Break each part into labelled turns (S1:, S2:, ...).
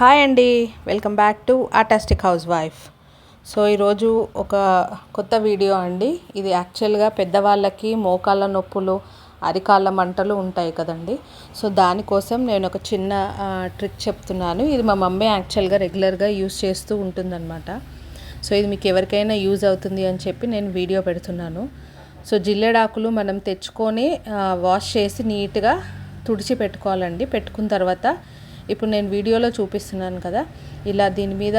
S1: Hi అండి. Welcome back to artistic housewife. So ఈరోజు ఒక కొత్త వీడియో అండి. ఇది యాక్చువల్గా పెద్దవాళ్ళకి మోకాళ్ళ నొప్పులు అరికాళ్ళ మంటలు ఉంటాయి కదండి. సో దానికోసం నేను ఒక చిన్న ట్రిక్ చెప్తున్నాను. ఇది మా మమ్మీ యాక్చువల్గా రెగ్యులర్గా యూస్ చేస్తూ ఉంటుందన్నమాట. సో ఇది మీకు ఎవరికైనా యూజ్ అవుతుంది అని చెప్పి నేను వీడియో పెడుతున్నాను. సో జిల్లెడాకులు మనం తెచ్చుకొని వాష్ చేసి నీట్గా తుడిచి పెట్టుకోవాలండి. పెట్టుకున్న తర్వాత ఇప్పుడు నేను వీడియోలో చూపిస్తున్నాను కదా. ఇలా దీని మీద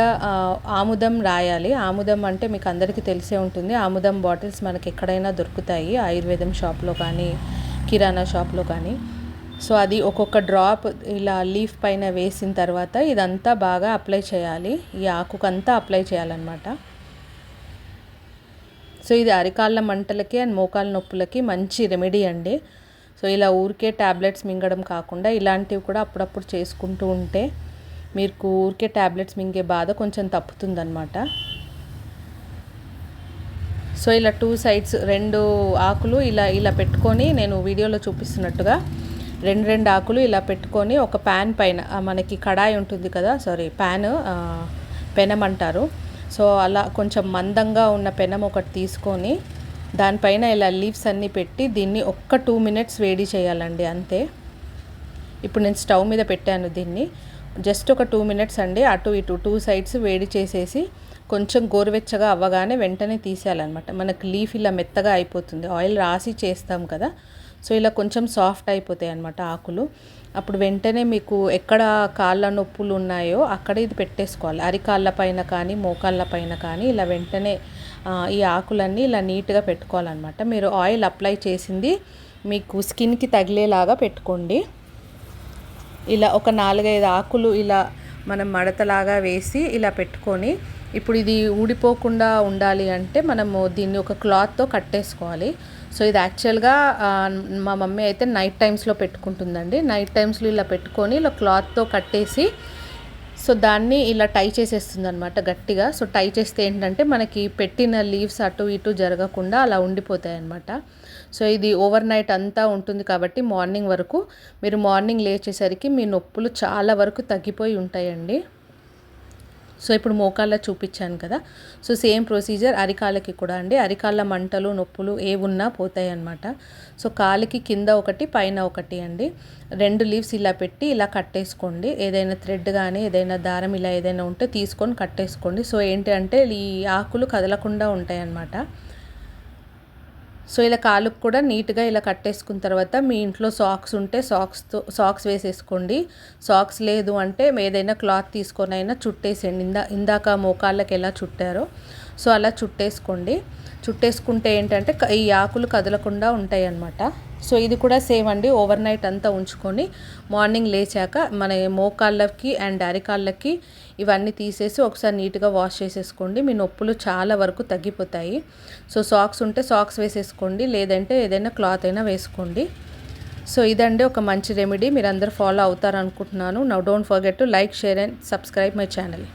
S1: ఆముదం రాయాలి. ఆముదం అంటే మీకు అందరికీ తెలిసే ఉంటుంది. ఆముదం బాటిల్స్ మనకి ఎక్కడైనా దొరుకుతాయి. ఆయుర్వేదం షాప్లో కానీ కిరాణా షాప్లో కానీ. సో అది ఒక్కొక్క డ్రాప్ ఇలా లీఫ్ పైన వేసిన తర్వాత ఇదంతా బాగా అప్లై చేయాలి. ఈ ఆకుకంతా అప్లై చేయాలన్నమాట. సో ఇది అరికాళ్ళ మంటలకి అండ్ మోకాళ్ళ నొప్పులకి మంచి రెమెడీ అండి. సో ఇలా ఊరికే ట్యాబ్లెట్స్ మింగడం కాకుండా ఇలాంటివి కూడా అప్పుడప్పుడు చేసుకుంటూ ఉంటే మీకు ఊరికే ట్యాబ్లెట్స్ మింగే బాధ కొంచెం తప్పుతుందనమాట సో ఇలా టూ సైడ్స్ రెండు ఆకులు ఇలా ఇలా పెట్టుకొని నేను వీడియోలో చూపిస్తున్నట్టుగా రెండు రెండు ఆకులు ఇలా పెట్టుకొని ఒక ప్యాన్ పైన మనకి కడాయి ఉంటుంది కదా సారీ ప్యాన్ పెనం అంటారు. సో అలా కొంచెం మందంగా ఉన్న పెనం ఒకటి తీసుకొని దానిపైన ఇలా లీవ్స్ అన్నీ పెట్టి దీన్ని ఒక్క టూ మినిట్స్ వేడి చేయాలండి అంతే. ఇప్పుడు నేను స్టవ్ మీద పెట్టాను దీన్ని. జస్ట్ ఒక టూ మినిట్స్ అండి అటు ఇటు టూ సైడ్స్ వేడి చేసేసి కొంచెం గోరువెచ్చగా అవ్వగానే వెంటనే తీసేయాలన్నమాట. మనకు లీఫ్ ఇలా మెత్తగా అయిపోతుంది. ఆయిల్ రాసి చేస్తాం కదా సో ఇలా కొంచెం సాఫ్ట్ అయిపోతాయి అనమాట ఆకులు. అప్పుడు వెంటనే మీకు ఎక్కడ కాళ్ళ నొప్పులు ఉన్నాయో అక్కడ ఇది పెట్టేసుకోవాలి. అరికాళ్ళ పైన కానీ మోకాళ్ళ పైన కానీ ఇలా వెంటనే ఈ ఆకులన్నీ ఇలా నీట్గా పెట్టుకోవాలన్నమాట. మీరు ఆయిల్ అప్లై చేసింది మీకు స్కిన్కి తగిలేలాగా పెట్టుకోండి. ఇలా ఒక నాలుగైదు ఆకులు ఇలా మనం మడతలాగా వేసి ఇలా పెట్టుకొని ఇప్పుడు ఇది ఊడిపోకుండా ఉండాలి అంటే మనము దీన్ని ఒక క్లాత్తో కట్టేసుకోవాలి. సో ఇది యాక్చువల్గా మా మమ్మీ అయితే నైట్ టైమ్స్లో పెట్టుకుంటుందండి. నైట్ టైమ్స్లో ఇలా పెట్టుకొని ఇలా క్లాత్తో కట్టేసి సో దాన్ని ఇలా టై చేసేస్తుంది అనమాట గట్టిగా. సో టై చేస్తే ఏంటంటే మనకి పెట్టిన లీవ్స్ అటు ఇటు జరగకుండా అలా ఉండిపోతాయి అనమాట సో ఇది ఓవర్ నైట్ అంతా ఉంటుంది కాబట్టి మార్నింగ్ వరకు మీరు మార్నింగ్ లేచేసరికి మీ నొప్పులు చాలా వరకు తగ్గిపోయి ఉంటాయండి. సో ఇప్పుడు మోకాళ్ళ చూపించాను కదా. సో సేమ్ ప్రొసీజర్ అరికాళ్ళకి కూడా అండి. అరికాళ్ళ మంటలు నొప్పులు ఏ ఉన్నా పోతాయి అనమాట సో కాలికి కింద ఒకటి పైన ఒకటి అండి. రెండు లీవ్స్ ఇలా పెట్టి ఇలా కట్టేసుకోండి. ఏదైనా థ్రెడ్ కానీ ఏదైనా దారం ఇలా ఏదైనా ఉంటే తీసుకొని కట్టేసుకోండి. సో ఏంటి అంటే ఈ ఆకులు కదలకుండా ఉంటాయి అన్నమాట సో ఇలా కాలుకు కూడా నీట్గా ఇలా కట్టేసుకున్న తర్వాత మీ ఇంట్లో సాక్స్ ఉంటే సాక్స్తో సాక్స్ వేసేసుకోండి. సాక్స్ లేదు అంటే ఏదైనా క్లాత్ తీసుకొని అయినా చుట్టేసేయండి. ఇందా ఇందాక మోకాళ్ళకి ఎలా చుట్టారో సో అలా చుట్టేసుకోండి. చుట్టేసుకుంటే ఏంటంటే ఈ ఆకులు కదలకుండా ఉంటాయి అన్నమాట సో ఇది కూడా సేమ్ అండి. ఓవర్ నైట్ అంతా ఉంచుకొని మార్నింగ్ లేచాక మన మోకాళ్ళకి అండ్ అరికాళ్ళకి ఇవన్నీ తీసేసి ఒకసారి నీట్గా వాష్ చేసేసుకోండి. మీ నొప్పులు చాలా వరకు తగ్గిపోతాయి. సో సాక్స్ ఉంటే సాక్స్ వేసేసుకోండి. లేదంటే ఏదైనా క్లాత్ అయినా వేసుకోండి. సో ఇదండి ఒక మంచి రెమెడీ. మీరు అందరు follow అవుతారనుకుంటున్నాను. Now don't forget to like share and subscribe my channel.